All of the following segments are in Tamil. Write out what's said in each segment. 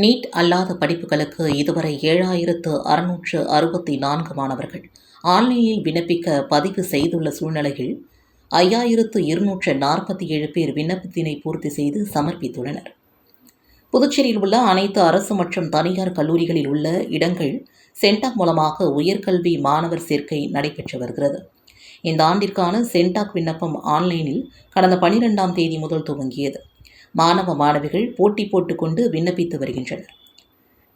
நீட் அல்லாத படிப்புகளுக்கு இதுவரை ஏழாயிரத்து அறுநூற்று அறுபத்தி நான்கு மாணவர்கள். ஆன்லைனில் விண்ணப்பிக்க பதிவு செய்துள்ள சூழ்நிலையில் ஐயாயிரத்து இருநூற்று நாற்பத்தி ஏழு பேர் விண்ணப்பத்தினை பூர்த்தி செய்து சமர்ப்பித்துள்ளனர். புதுச்சேரியில் உள்ள அனைத்து அரசு மற்றும் தனியார் கல்லூரிகளில் உள்ள இடங்கள் சென்டாக் மூலமாக உயர்கல்வி மாணவர் சேர்க்கை நடைபெற்று வருகிறது. இந்த ஆண்டிற்கான சென்டாக் விண்ணப்பம் ஆன்லைனில் கடந்த பனிரெண்டாம் தேதி முதல் துவங்கியது. மாணவ மாணவிகள் போட்டி போட்டுக்கொண்டு விண்ணப்பித்து வருகின்றனர்.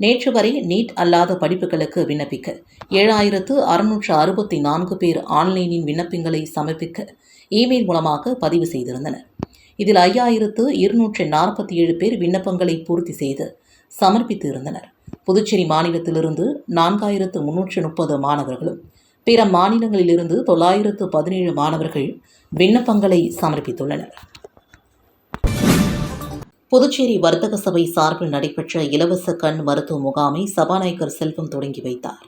நேற்று வரை நீட் அல்லாத படிப்புகளுக்கு விண்ணப்பிக்க ஏழாயிரத்து அறுநூற்று அறுபத்தி நான்கு பேர் ஆன்லைனின் விண்ணப்பங்களை சமர்ப்பிக்க இமெயில் மூலமாக பதிவு செய்திருந்தனர். இதில் ஐயாயிரத்து இருநூற்று நாற்பத்தி ஏழு பேர் விண்ணப்பங்களை பூர்த்தி செய்து சமர்ப்பித்து இருந்தனர் புதுச்சேரி மாநிலத்திலிருந்து நான்காயிரத்து முன்னூற்று முப்பது மாணவர்களும் பிற மாநிலங்களிலிருந்து தொள்ளாயிரத்து பதினேழு மாணவர்கள் விண்ணப்பங்களை சமர்ப்பித்துள்ளனர். புதுச்சேரி வர்த்தக சபை சார்பில் நடைபெற்ற இலவச கண் மருத்துவ முகாமை சபாநாயகர் செல்வம் தொடங்கி வைத்தார்.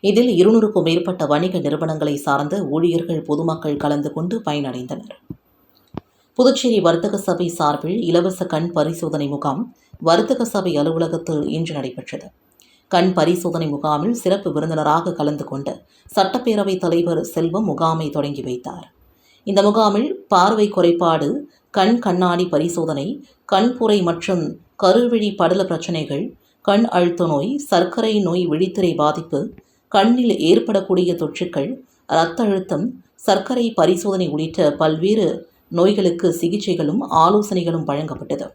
இதில் இருநூறுக்கும் மேற்பட்ட வணிக நிறுவனங்களை சார்ந்த ஊழியர்கள் பொதுமக்கள் கலந்து கொண்டு பயனடைந்தனர். புதுச்சேரி வர்த்தக சபை சார்பில் இலவச கண் பரிசோதனை முகாம் வர்த்தக சபை அலுவலகத்தில் இன்று நடைபெற்றது. கண் பரிசோதனை முகாமில் சிறப்பு விருந்தினராக கலந்து கொண்ட சட்டப்பேரவைத் தலைவர் செல்வம் முகாமை தொடங்கி வைத்தார். இந்த முகாமில் பார்வை குறைபாடு கண் கண்ணாடி பரிசோதனை கண்புரை மற்றும் கருவிழி படல பிரச்சனைகள் கண் அழுத்த நோய் சர்க்கரை நோய் விழித்திரை பாதிப்பு கண்ணில் ஏற்படக்கூடிய தொற்றுக்கள் இரத்த அழுத்தம் சர்க்கரை பரிசோதனை உள்ளிட்ட பல்வேறு நோய்களுக்கு சிகிச்சைகளும் ஆலோசனைகளும் வழங்கப்பட்டது.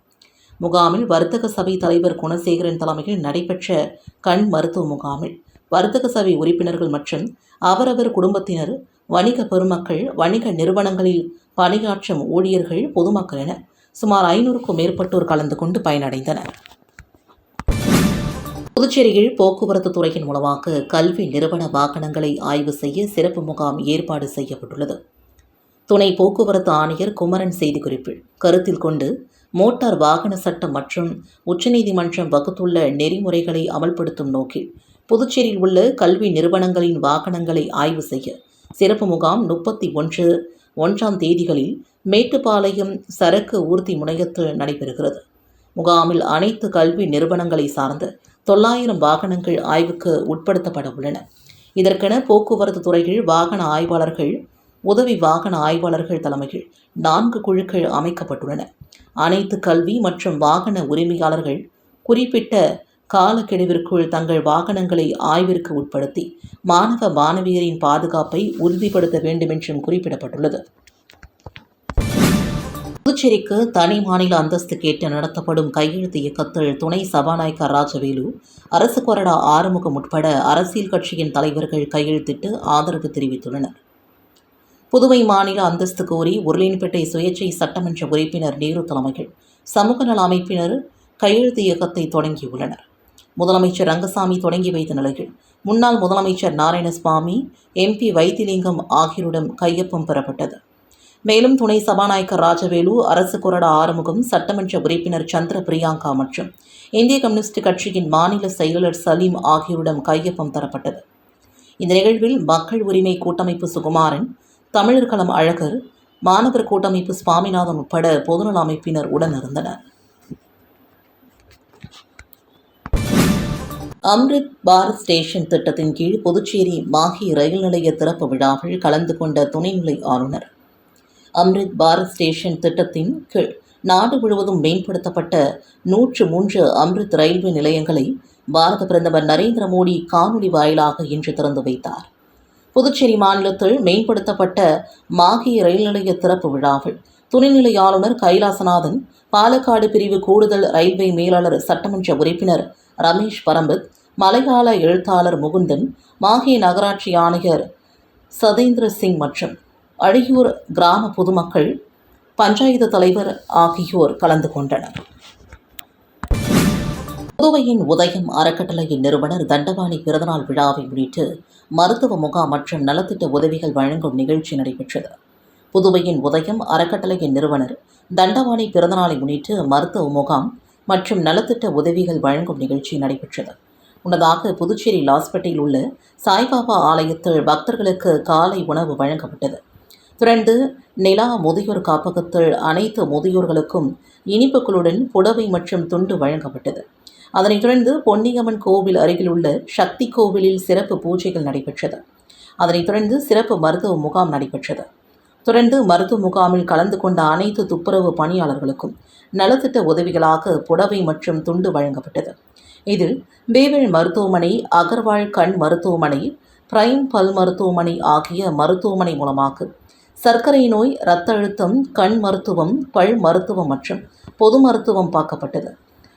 முகாமில் வர்த்தக சபை தலைவர் குணசேகரன் தலைமையில் நடைபெற்ற கண் மருத்துவ முகாமில் வர்த்தக சபை உறுப்பினர்கள் மற்றும் அவரவர் குடும்பத்தினர் வணிக பெருமக்கள் வணிக நிறுவனங்களில் பணியாற்றும் ஊழியர்கள் பொதுமக்கள் என சுமார் ஐநூறுக்கும் மேற்பட்டோர் கலந்து கொண்டு பயனடைந்தனர். புதுச்சேரியில் போக்குவரத்து துறையின் மூலமாக கல்வி நிறுவன வாகனங்களை ஆய்வு செய்ய சிறப்பு முகாம் ஏற்பாடு செய்யப்பட்டுள்ளது. துணை போக்குவரத்து ஆணையர் குமரன் செய்திக்குறிப்பில் கருத்தில் கொண்டு மோட்டார் வாகன சட்டம் மற்றும் உச்சநீதிமன்றம் வகுத்துள்ள நெறிமுறைகளை அமல்படுத்தும் நோக்கில் புதுச்சேரியில் உள்ள கல்வி நிறுவனங்களின் வாகனங்களை ஆய்வு செய்ய சிறப்பு முகாம் முப்பத்தி ஒன்று ஒன்றாம் தேதிகளில் மேட்டுப்பாளையம் சரக்கு ஊர்தி முனையத்தில் நடைபெறுகிறது. முகாமில் அனைத்து கல்வி நிறுவனங்களை சார்ந்த தொள்ளாயிரம் வாகனங்கள் ஆய்வுக்கு உட்படுத்தப்பட உள்ளன. இதற்கென போக்குவரத்து துறையில் வாகன ஆய்வாளர்கள் உதவி வாகன ஆய்வாளர்கள் தலைமையில் நான்கு குழுக்கள் அமைக்கப்பட்டுள்ளன. அனைத்து கல்வி மற்றும் வாகன உரிமையாளர்கள் குறிப்பிட்ட காலக்கெடுவிற்குள் தங்கள் வாகனங்களை ஆய்விற்கு உட்படுத்தி மாணவ மாணவியரின் பாதுகாப்பை உறுதிப்படுத்த வேண்டும் என்றும் குறிப்பிடப்பட்டுள்ளது. புதுச்சேரிக்கு தனி மாநில அந்தஸ்து கேட்டு நடத்தப்படும் கையெழுத்து இயக்கத்தில் துணை சபாநாயகர் ராஜவேலு அரசு கொறடா ஆறுமுகம் உட்பட அரசியல் கட்சியின் தலைவர்கள் கையெழுத்திட்டு ஆதரவு தெரிவித்துள்ளனர். புதுவை மாநில அந்தஸ்து கோரி உருளின்பேட்டை சுயேட்சை சட்டமன்ற உறுப்பினர் நேரு தலைமையில் சமூக நல அமைப்பினர் கையெழுத்து இயக்கத்தை தொடங்கியுள்ளனர். முதலமைச்சர் ரங்கசாமி தொடங்கி வைத்த நிலையில் முன்னாள் முதலமைச்சர் நாராயணசுவாமி எம்பி வைத்திலிங்கம் ஆகியோரிடம் கையொப்பம் பெறப்பட்டது. மேலும் துணை சபாநாயகர் ராஜவேலு அரசு கொறடா ஆறுமுகம் சட்டமன்ற உறுப்பினர் சந்திர பிரியாங்கா மற்றும் இந்திய கம்யூனிஸ்ட் கட்சியின் மாநில செயலர் சலீம் ஆகியோரிடம் கையொப்பம் தரப்பட்டது. இந்த நிகழ்வில் மக்கள் உரிமை கூட்டமைப்பு சுகுமாரன் தமிழர்களம் அழகர் மாணவர் கூட்டமைப்பு சுவாமிநாதன் உட்பட பொதுநல அமைப்பினர் உடனிருந்தனர். அம்ரித் பாரத் ஸ்டேஷன் திட்டத்தின் கீழ் புதுச்சேரி மாஹி ரயில் நிலைய திறப்பு விழாவில் கலந்து கொண்ட துணைநிலை ஆளுநர். அம்ரித் பாரத் ஸ்டேஷன் திட்டத்தின் கீழ் நாடு முழுவதும் மேம்படுத்தப்பட்ட நூற்று மூன்று அம்ரித் ரயில்வே நிலையங்களை பாரத பிரதமர் நரேந்திர மோடி காணொலி வாயிலாக இன்று திறந்து வைத்தார். புதுச்சேரி மாநிலத்தில் மேம்படுத்தப்பட்ட மாஹி ரயில் நிலைய திறப்பு விழாவில் துணைநிலை ஆளுநர் கைலாசநாதன் பாலக்காடு பிரிவு கூடுதல் ரயில்வே மேலாளர் சட்டமன்ற உறுப்பினர் ரமேஷ் பரம்பத் மலையாள எழுத்தாளர் முகுந்தன் மாஹே நகராட்சி ஆணையர் சதேந்திர சிங் மற்றும் அழியூர் கிராம பொதுமக்கள் பஞ்சாயத்து தலைவர் ஆகியோர் கலந்து கொண்டனர். புதுவையின் உதயம் அறக்கட்டளையின் நிறுவனர் தண்டபாணி பிறந்தநாள் விழாவை முன்னிட்டு மருத்துவ முகாம் மற்றும் நலத்திட்ட உதவிகள் வழங்கும் நிகழ்ச்சி நடைபெற்றது. புதுவையின் உதயம் அறக்கட்டளையின் நிறுவனர் தண்டவாணி பிறந்தநாளை முன்னிட்டு மருத்துவ முகாம் மற்றும் நலத்திட்ட உதவிகள் வழங்கும் நிகழ்ச்சி நடைபெற்றது. முன்னதாக புதுச்சேரி லாஸ்பேட்டையில் உள்ள சாய்பாபா ஆலயத்தில் பக்தர்களுக்கு காலை உணவு வழங்கப்பட்டது. தொடர்ந்து நிலா முதியோர் காப்பகத்தில் அனைத்து முதியோர்களுக்கும் இனிப்புகளுடன் புடவை மற்றும் துண்டு வழங்கப்பட்டது. அதனைத் தொடர்ந்து பொன்னியம்மன் கோவில் அருகில் உள்ள சக்தி கோவிலில் சிறப்பு பூஜைகள் நடைபெற்றது. அதனைத் தொடர்ந்து சிறப்பு மருத்துவ முகாம் நடைபெற்றது. தொடர்ந்து மருத்துவ முகாமில் கலந்து கொண்ட அனைத்து துப்புரவு பணியாளர்களுக்கும் நலத்திட்ட உதவிகளாக புடவை மற்றும் துண்டு வழங்கப்பட்டது. இதில் பேவல் மருத்துவமனை அகர்வால் கண் மருத்துவமனை பிரைம் பல் மருத்துவமனை ஆகிய மருத்துவமனை மூலமாக சர்க்கரை நோய் இரத்த அழுத்தம் கண் மருத்துவம் பல் மருத்துவம் மற்றும் பொது மருத்துவம் பார்க்கப்பட்டது.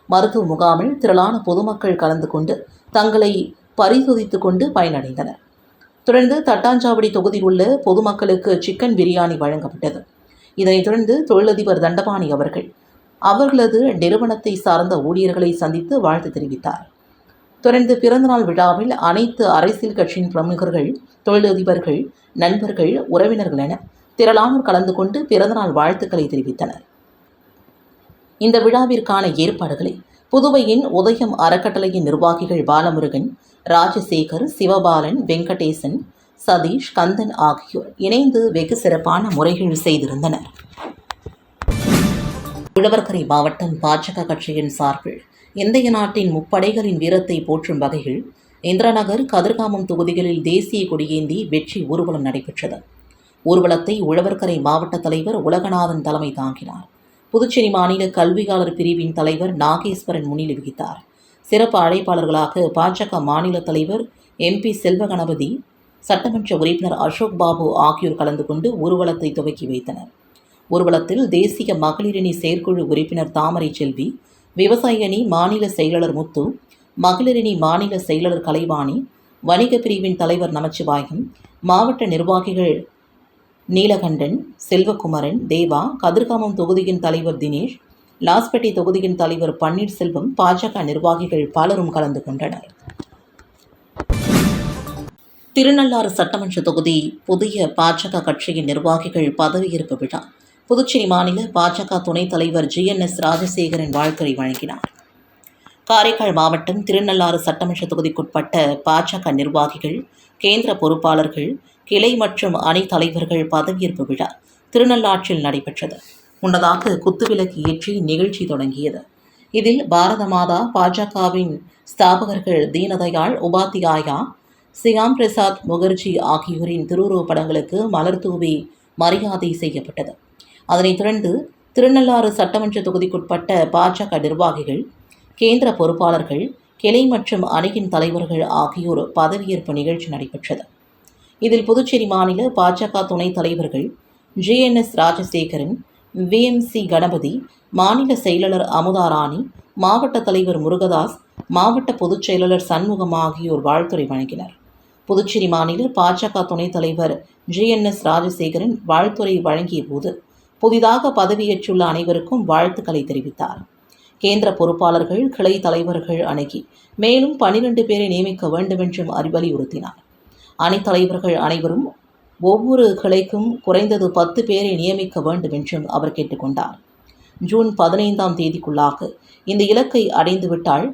மருத்துவ முகாமில் திரளான பொதுமக்கள் கலந்து கொண்டு தங்களை பரிசோதித்து கொண்டு பயனடைந்தனர். தொடர்ந்து தட்டாஞ்சாவடி தொகுதியில் உள்ள பொதுமக்களுக்கு சிக்கன் பிரியாணி வழங்கப்பட்டது. இதனைத் தொடர்ந்து தொழிலதிபர் தண்டபாணி அவர்கள் அவர்களது நிறுவனத்தை சார்ந்த ஊழியர்களை சந்தித்து வாழ்த்து தெரிவித்தார். தொடர்ந்து பிறந்தநாள் விழாவில் அனைத்து அரசியல் கட்சியின் பிரமுகர்கள் தொழிலதிபர்கள் நண்பர்கள் உறவினர்கள் என திரளானோர் கலந்து கொண்டு பிறந்தநாள் வாழ்த்துக்களை தெரிவித்தனர். இந்த விழாவிற்கான ஏற்பாடுகளை புதுவையின் உதயம் அறக்கட்டளையின் நிர்வாகிகள் பாலமுருகன் ராஜசேகர் சிவபாலன் வெங்கடேசன் சதீஷ் கந்தன் ஆகியோர் இணைந்து வெகு சிறப்பான முறைகள் செய்திருந்தனர். உழவர்கரை மாவட்டம் பாஜக கட்சியின் சார்பில் இந்திய நாட்டின் முப்படைகளின் வீரத்தை போற்றும் வகையில் இந்திராநகர் கதிர்காமம் தொகுதிகளில் தேசிய கொடியேந்தி வெற்றி ஊர்வலம் நடைபெற்றது. ஊர்வலத்தை உழவர்கரை மாவட்ட தலைவர் உலகநாதன் தலைமை தாங்கினார். புதுச்சேரி மாநில கல்வியாளர் பிரிவின் தலைவர் நாகேஸ்வரன் முன்னிலை வகித்தார். சிறப்பு அழைப்பாளர்களாக பாஜக மாநில தலைவர் எம்பி செல்வகணபதி சட்டமன்ற உறுப்பினர் அசோக் பாபு ஆகியோர் கலந்து கொண்டு ஊர்வலத்தை துவக்கி வைத்தனர். ஊர்வலத்தில் தேசிய மகளிரணி செயற்குழு உறுப்பினர் தாமரை செல்வி விவசாய அணி மாநில செயலாளர் முத்து மகளிரணி மாநில செயலாளர் கலைவாணி வணிக பிரிவின் தலைவர் நமச்சிவாயம் மாவட்ட நிர்வாகிகள் நீலகண்டன் செல்வகுமரன் தேவா கதிர்காமம் தொகுதியின் தலைவர் தினேஷ் லாஸ்பேட்டை தொகுதியின் தலைவர் பன்னீர்செல்வம் பாஜக நிர்வாகிகள் பலரும் கலந்து கொண்டனர். திருநள்ளாறு சட்டமன்ற தொகுதி புதிய பாஜக கட்சியின் நிர்வாகிகள் பதவியேற்பு விழா. புதுச்சேரி மாநில பாஜக துணைத் தலைவர் ஜி என் எஸ் ராஜசேகரன் வாழ்த்துரை வழங்கினார். காரைக்கால் மாவட்டம் திருநள்ளாறு சட்டமன்ற தொகுதிக்குட்பட்ட பாஜக நிர்வாகிகள் கேந்திர பொறுப்பாளர்கள் கிளை மற்றும் அணை தலைவர்கள் பதவியேற்பு விழா திருநள்ளாற்றில் நடைபெற்றது. முன்னதாக குத்துவிளக்கு ஏற்றி நிகழ்ச்சி தொடங்கியது. இதில் பாரத மாதா பாஜகவின் ஸ்தாபகர்கள் தீனதயாள் உபாத்தியாயா சியாம் பிரசாத் முகர்ஜி ஆகியோரின் திருவுருவப் படங்களுக்கு மலர் தூவி மரியாதை செய்யப்பட்டது. அதனைத் தொடர்ந்து திருநள்ளாறு சட்டமன்ற தொகுதிக்குட்பட்ட பாஜக நிர்வாகிகள் கேந்திர பொறுப்பாளர்கள் கிளை மற்றும் அணியின் தலைவர்கள் ஆகியோர் பதவியேற்பு நிகழ்ச்சி நடைபெற்றது. இதில் புதுச்சேரி மாநில பாஜக துணைத் தலைவர்கள் ஜிஎன்எஸ் ராஜசேகரன் விஎம்சி கணபதி மாநில செயலாளர் அமுதா ராணி மாவட்ட தலைவர் முருகதாஸ் மாவட்ட பொதுச் செயலாளர் சண்முகம் ஆகியோர் வாழ்த்துறை வழங்கினர். புதுச்சேரி மாநில பாஜக துணைத் தலைவர் ஜிஎன்எஸ் ராஜசேகரன் வாழ்த்துறை வழங்கிய போது புதிதாக பதவியேற்றுள்ள அனைவருக்கும் வாழ்த்துக்களை தெரிவித்தார். கேந்திர பொறுப்பாளர்கள் கிளை தலைவர்கள் அணுகி மேலும் பனிரெண்டு பேரை நியமிக்க வேண்டும் என்றும் வலியுறுத்தினார் அணித் தலைவர்கள் அனைவரும் ஒவ்வொரு கிளைக்கும் குறைந்தது பத்து பேரை நியமிக்க வேண்டும் என்றும் அவர் கேட்டுக்கொண்டார். ஜூன் பதினைந்தாம் தேதிக்குள்ளாக இந்த இலக்கை அடைந்துவிட்டால்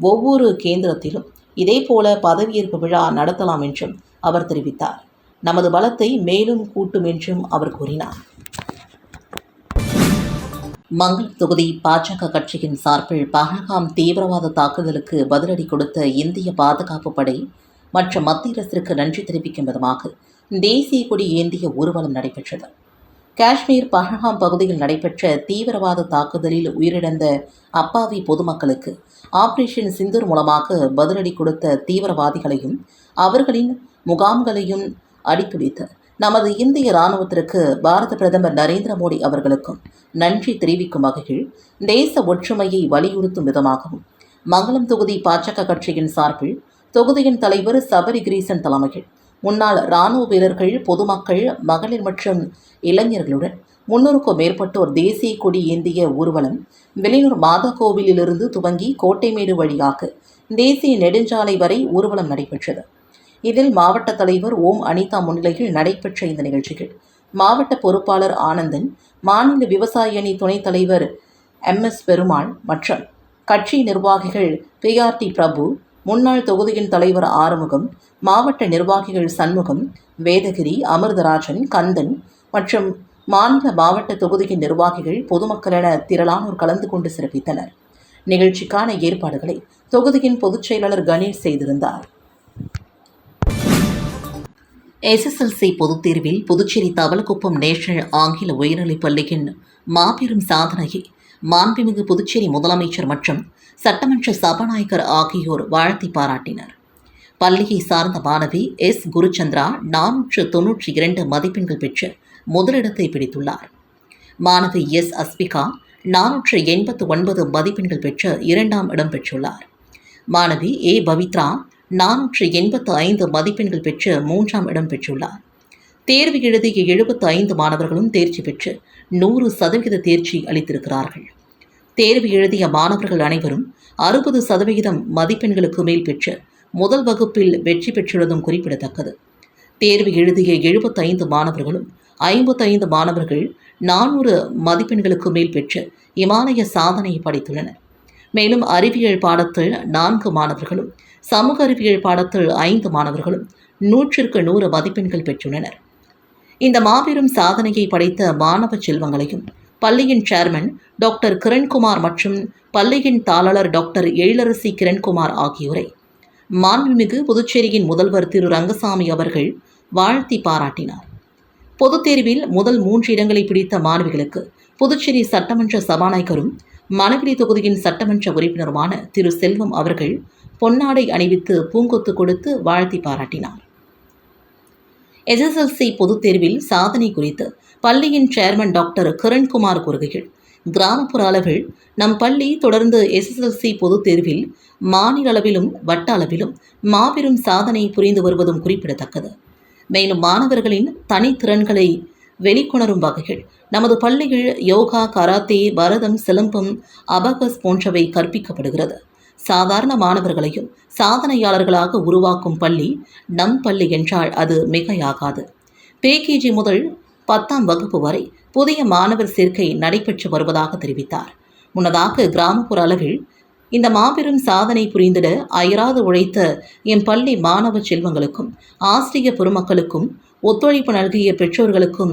ஒவ்வொரு கேந்திரத்திலும் இதேபோல பதவியேற்பு விழா நடத்தலாம் என்றும் அவர் தெரிவித்தார். நமது பலத்தை மேலும் கூட்டும் என்றும் அவர் கூறினார். மங்களம் தொகுதி பாஜக கட்சியின் சார்பில் பஹல்காம் தீவிரவாத தாக்குதலுக்கு பதிலடி கொடுத்த இந்திய பாதுகாப்பு படை மற்ற மத்திய அரசிற்கு நன்றி தெரிவிக்கும் விதமாக தேசிய கொடி ஏந்திய ஊர்வலம் நடைபெற்றது. காஷ்மீர் பஹல்காம் பகுதியில் நடைபெற்ற தீவிரவாத தாக்குதலில் உயிரிழந்த அப்பாவி பொதுமக்களுக்கு ஆபரேஷன் சிந்தூர் மூலமாக பதிலடி கொடுத்த தீவிரவாதிகளையும் அவர்களின் முகாம்களையும் அடித்துடித்த நமது இந்திய இராணுவத்திற்கு பாரத பிரதமர் நரேந்திர மோடி அவர்களுக்கும் நன்றி தெரிவிக்கும் வகையில் தேச ஒற்றுமையை வலியுறுத்தும் விதமாகவும் மங்களம் தொகுதி பாஜக கட்சியின் சார்பில் தொகுதியின் தலைவர் சபரி கிரீசன் தலைமையில் முன்னாள் இராணுவ வீரர்கள் பொதுமக்கள் மகளிர் மற்றும் இளைஞர்களுடன் முன்னூறுக்கும் மேற்பட்டோர் தேசிய கொடி ஏந்திய ஊர்வலம் வெளியூர் மாதா கோவிலிலிருந்து துவங்கி கோட்டைமேடு வழியாக தேசிய நெடுஞ்சாலை வரை ஊர்வலம் நடைபெற்றது. இதில் மாவட்ட தலைவர் ஓம் அனிதா முன்னிலையில் நடைபெற்ற இந்த நிகழ்ச்சிகள். மாவட்ட பொறுப்பாளர் ஆனந்தன் மாநில விவசாய அணி துணைத் தலைவர் எம். எஸ். பெருமாள் மற்றும் கட்சி நிர்வாகிகள் பிஆர்டி பிரபு முன்னாள் தொகுதியின் தலைவர் ஆறுமுகம் மாவட்ட நிர்வாகிகள் சண்முகம் வேதகிரி அமிர்தராஜன் கந்தன் மற்றும் மாநில மாவட்ட தொகுதியின் நிர்வாகிகள் பொதுமக்களென திரளானோர் கலந்து கொண்டு சிறப்பித்தனர். நிகழ்ச்சிக்கான ஏற்பாடுகளை தொகுதியின் பொதுச் செயலாளர் கணேஷ் செய்திருந்தார். எஸ்எஸ்எல்சி பொதுத் தேர்வில் புதுச்சேரி தவளக்குப்பம் நேஷனல் ஆங்கில உயர்நிலைப் பள்ளியின் மாபெரும் சாதனையை மாண்புமிகு புதுச்சேரி முதலமைச்சர் மற்றும் சட்டமன்ற சபாநாயகர் ஆகியோர் வாழ்த்தி பாராட்டினர். பள்ளியை சார்ந்த மாணவி எஸ். குருச்சந்திரா நானூற்று தொன்னூற்றி இரண்டு மதிப்பெண்கள் பெற்று முதலிடத்தை பிடித்துள்ளார். மாணவி எஸ். அஸ்பிகா நானூற்று எண்பத்து ஒன்பது மதிப்பெண்கள் பெற்று இரண்டாம் இடம் பெற்றுள்ளார். மாணவி ஏ. பவித்ரா நானூற்று எண்பத்து ஐந்து மதிப்பெண்கள் பெற்று மூன்றாம் இடம் பெற்றுள்ளார். தேர்வு எழுதிய எழுபத்து ஐந்து மாணவர்களும் தேர்ச்சி பெற்று நூறு சதவிகித தேர்ச்சி அளித்திருக்கிறார்கள். தேர்வு எழுதிய மாணவர்கள் அனைவரும் அறுபது சதவிகிதம் மதிப்பெண்களுக்கு மேல் பெற்று முதல் வகுப்பில் வெற்றி பெற்றுள்ளதும் குறிப்பிடத்தக்கது. தேர்வு எழுதிய எழுபத்தைந்து மாணவர்களும் ஐம்பத்தைந்து மாணவர்கள் நானூறு மதிப்பெண்களுக்கு மேல் பெற்று இமாலய சாதனையை படைத்துள்ளனர். மேலும் அறிவியல் பாடத்தில் நான்கு மாணவர்களும் சமூக அறிவியல் பாடத்தில் ஐந்து மாணவர்களும் நூற்றிற்கு நூறு மதிப்பெண்கள் பெற்றுள்ளனர். இந்த மாபெரும் சாதனையை படைத்த மாணவ செல்வங்களையும் பள்ளியின் சேர்மன் டாக்டர் கிரண்குமார் மற்றும் பள்ளியின் தாளர் டாக்டர் எழிலரசி கிரண்குமார் ஆகியோரை மாண்புமிகு புதுச்சேரியின் முதல்வர் திரு ரங்கசாமி அவர்கள் வாழ்த்தி பாராட்டினார். பொதுத் தேர்வில் முதல் மூன்று இடங்களை பிடித்த மாணவிகளுக்கு புதுச்சேரி சட்டமன்ற சபாநாயகரும் மணவெளி தொகுதியின் சட்டமன்ற உறுப்பினருமான திரு செல்வம் அவர்கள் பொன்னாடை அணிவித்து பூங்கொத்து கொடுத்து வாழ்த்தி பாராட்டினார். எஸ்எஸ்எல்சி பொதுத் தேர்வில் சாதனை குறித்து பள்ளியின் சேர்மன் டாக்டர் கிரண்குமார் கூறுகையில் கிராமப்புற அளவில் நம் பள்ளி தொடர்ந்து எஸ்எஸ்எல்சி பொதுத் தேர்வில் மாநில அளவிலும் வட்ட அளவிலும் மாபெரும் சாதனை புரிந்து வருவதும் குறிப்பிடத்தக்கது. மேலும் மாணவர்களின் தனித்திறன்களை வெளிக்கொணரும் வகையில் நமது பள்ளியில் yoga karate Bharatam silambam abacus போன்றவை கற்பிக்கப்படுகிறது. சாதாரண மாணவர்களையும் சாதனையாளர்களாக உருவாக்கும் பள்ளி நம் பள்ளி என்றால் அது மிகையாகாது. பேகேஜி முதல் பத்தாம் வகுப்பு வரை புதிய மாணவர் சேர்க்கை நடைபெற்று வருவதாக தெரிவித்தார். முன்னதாக கிராமப்புற அளவில் இந்த மாபெரும் சாதனை புரிந்திட அயராது உழைத்த என் பள்ளி மாணவ செல்வங்களுக்கும் ஆசிரிய பெருமக்களுக்கும் ஒத்துழைப்பு நல்கிய பெற்றோர்களுக்கும்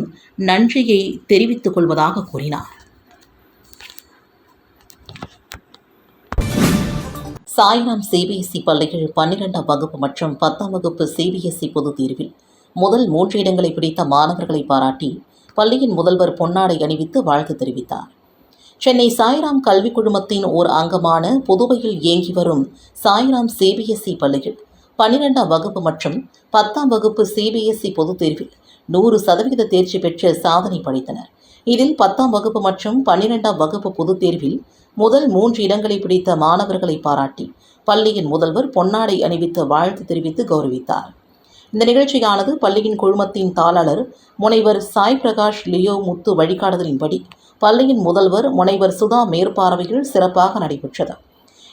நன்றியை தெரிவித்துக் கொள்வதாக கூறினார். சாய்ராம் சிபிஎஸ்இ பள்ளிகள் பன்னிரெண்டாம் வகுப்பு மற்றும் பத்தாம் வகுப்பு சிபிஎஸ்இ பொதுத் தேர்வில் முதல் மூன்று இடங்களை பிடித்த மாணவர்களை பாராட்டி பள்ளியின் முதல்வர் பொன்னாடை அணிவித்து வாழ்த்து தெரிவித்தார். சென்னை சாய்ராம் கல்விக் குழுமத்தின் ஓர் அங்கமான புதுவையில் இயங்கி வரும் சாய்ராம் சிபிஎஸ்இ பள்ளியில் பன்னிரெண்டாம் வகுப்பு மற்றும் பத்தாம் வகுப்பு சிபிஎஸ்இ பொதுத் தேர்வில் நூறு சதவிகித தேர்ச்சி பெற்று சாதனை படைத்தனர். இதில் பத்தாம் வகுப்பு மற்றும் பன்னிரெண்டாம் வகுப்பு பொதுத் தேர்வில் முதல் மூன்று இடங்களை பிடித்த மாணவர்களை பாராட்டி பள்ளியின் முதல்வர் பொன்னாடை அணிவித்து வாழ்த்து தெரிவித்து கௌரவித்தார். இந்த நிகழ்ச்சியானது பள்ளியின் குழுமத்தின் தாளர் முனைவர் சாய் பிரகாஷ் லியோ முத்து வழிகாட்டுதலின்படி பள்ளியின் முதல்வர் முனைவர் சுதா மேற்பார்வையில் சிறப்பாக நடைபெற்றது.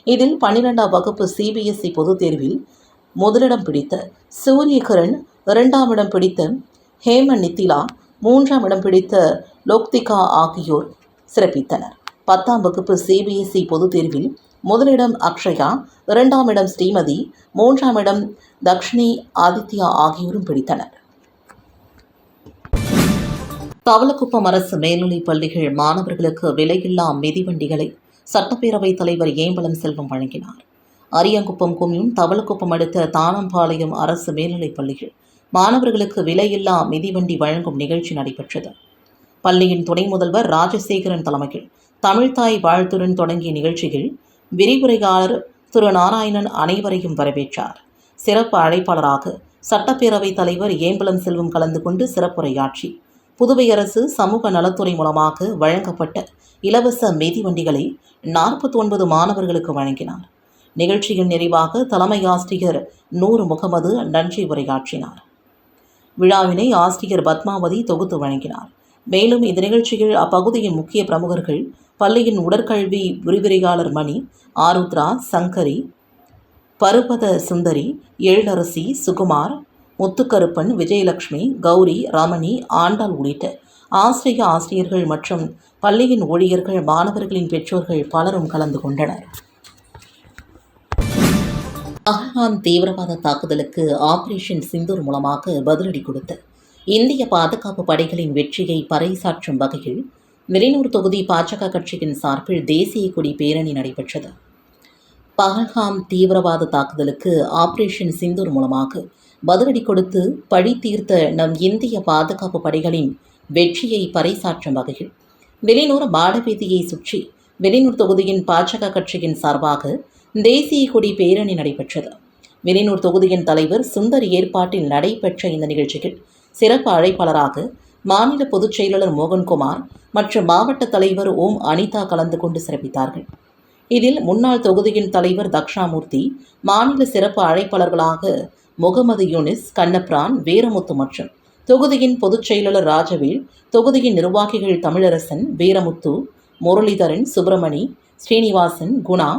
இதில் பன்னிரெண்டாம் வகுப்பு சிபிஎஸ்இ பொதுத் தேர்வில் முதலிடம் பிடித்த சூரியகரன் இரண்டாம் இடம் பிடித்த ஹேம நித்திலா மூன்றாம் இடம் பிடித்த லோக்திகா ஆகியோர் சிறப்பித்தனர். பத்தாம் வகுப்பு சிபிஎஸ்இ பொதுத் தேர்வில் முதலிடம் அக்ஷயா இரண்டாம் இடம் ஸ்ரீமதி மூன்றாம் இடம் தக்ஷினி ஆதித்யா ஆகியோரும் பிடித்தனர். தவளக்குப்பம் அரசு மேல்நிலைப் பள்ளிகள் மாணவர்களுக்கு விலையில்லா மிதிவண்டிகளை சட்டப்பேரவைத் தலைவர் ஏம்பலம் செல்வம் வழங்கினார். அரியங்குப்பம் கும்மியும் தவளக்குப்பம் அடுத்த தானம்பாளையம் அரசு மேல்நிலைப் பள்ளிகள் மாணவர்களுக்கு விலையில்லா மிதிவண்டி வழங்கும் நிகழ்ச்சி நடைபெற்றது. பள்ளியின் துணை முதல்வர் ராஜசேகரன் தலைமையில் தமிழ்தாய் வாழ்த்துடன் தொடங்கிய நிகழ்ச்சியில் விரிவுரையாளர் திரு நாராயணன் அனைவரையும் வரவேற்றார். சிறப்பு அழைப்பாளராக சட்டப்பேரவைத் தலைவர் ஏம்பலம் செல்வம் கலந்து கொண்டு சிறப்புரையாற்றி புதுவை அரசு சமூக நலத்துறை மூலமாக வழங்கப்பட்ட இலவச மிதிவண்டிகளை நாற்பத்தி ஒன்பது மாணவர்களுக்கு வழங்கினார். நிகழ்ச்சியின் நிறைவாக தலைமை ஆசிரியர் நூறு முகமது நன்றி உரையாற்றினார். விழாவினை ஆசிரியர் பத்மாவதி தொகுத்து வழங்கினார். மேலும் இந்த நிகழ்ச்சியில் அப்பகுதியின் முக்கிய பிரமுகர்கள் பள்ளியின் உடற்கல்வி விரிவுரையாளர் மணி ஆருத்ரா சங்கரி பருவத சுந்தரி எழிலரசி சுகுமார் முத்துக்கருப்பன் விஜயலட்சுமி கௌரி ரமணி ஆண்டாள் உள்ளிட்ட ஆசிரிய ஆசிரியர்கள் மற்றும் பள்ளியின் ஊழியர்கள் மாணவர்களின் பெற்றோர்கள் பலரும் கலந்து கொண்டனர். பஹல்காம் தீவிரவாத தாக்குதலுக்கு ஆபரேஷன் சிந்தூர் மூலமாக பதிலடி கொடுத்த இந்திய பாதுகாப்பு படைகளின் வெற்றியை பறைசாற்றும் வகையில் வெளியூர் தொகுதி பாஜக கட்சியின் சார்பில் தேசிய கொடி பேரணி நடைபெற்றது. பகல்காம் தீவிரவாத தாக்குதலுக்கு ஆபரேஷன் சிந்தூர் மூலமாக பதிலடி கொடுத்து பழி தீர்த்த நம் இந்திய பாதுகாப்பு படைகளின் வெற்றியை பறைசாற்றும் வகையில் வெளிநூர் மாடவீதியை சுற்றி வெளிநூர் தொகுதியின் பாஜக கட்சியின் சார்பாக தேசிய கொடி பேரணி நடைபெற்றது. வெளிநூர் தொகுதியின் தலைவர் சுந்தர் ஏற்பாட்டில் நடைபெற்ற இந்த நிகழ்ச்சியில் சிறப்பு அழைப்பாளராக மாநில பொதுச் செயலாளர் மோகன்குமார் மற்றும் மாவட்ட தலைவர் ஓம் அனிதா கலந்து கொண்டு சிறப்பித்தார்கள். இதில் முன்னாள் தொகுதியின் தலைவர் தக்ஷாமூர்த்தி மாநில சிறப்பு அழைப்பாளர்களாக முகமது யூனிஸ் கண்ணப்ரான் வீரமுத்து மற்றும் தொகுதியின் பொதுச் செயலாளர் ராஜவேல் தொகுதியின் நிர்வாகிகள் தமிழரசன் வீரமுத்து முரளிதரன் சுப்பிரமணி ஸ்ரீனிவாசன் குணா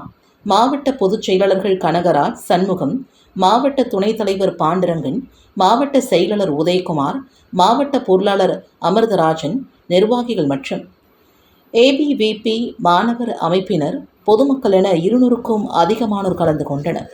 மாவட்ட பொதுச் செயலாளர்கள் கனகராஜ் சண்முகம் மாவட்ட துணைத் தலைவர் பாண்டுரங்கன் மாவட்ட செயலாளர் உதயகுமார் மாவட்ட பொருளாளர் அமிர்தராஜன் நிர்வாகிகள் மற்றும் ஏபிவிபி மாணவர் அமைப்பினர் பொதுமக்கள் என இருநூறுக்கும் அதிகமானோர் கலந்து கொண்டனர்.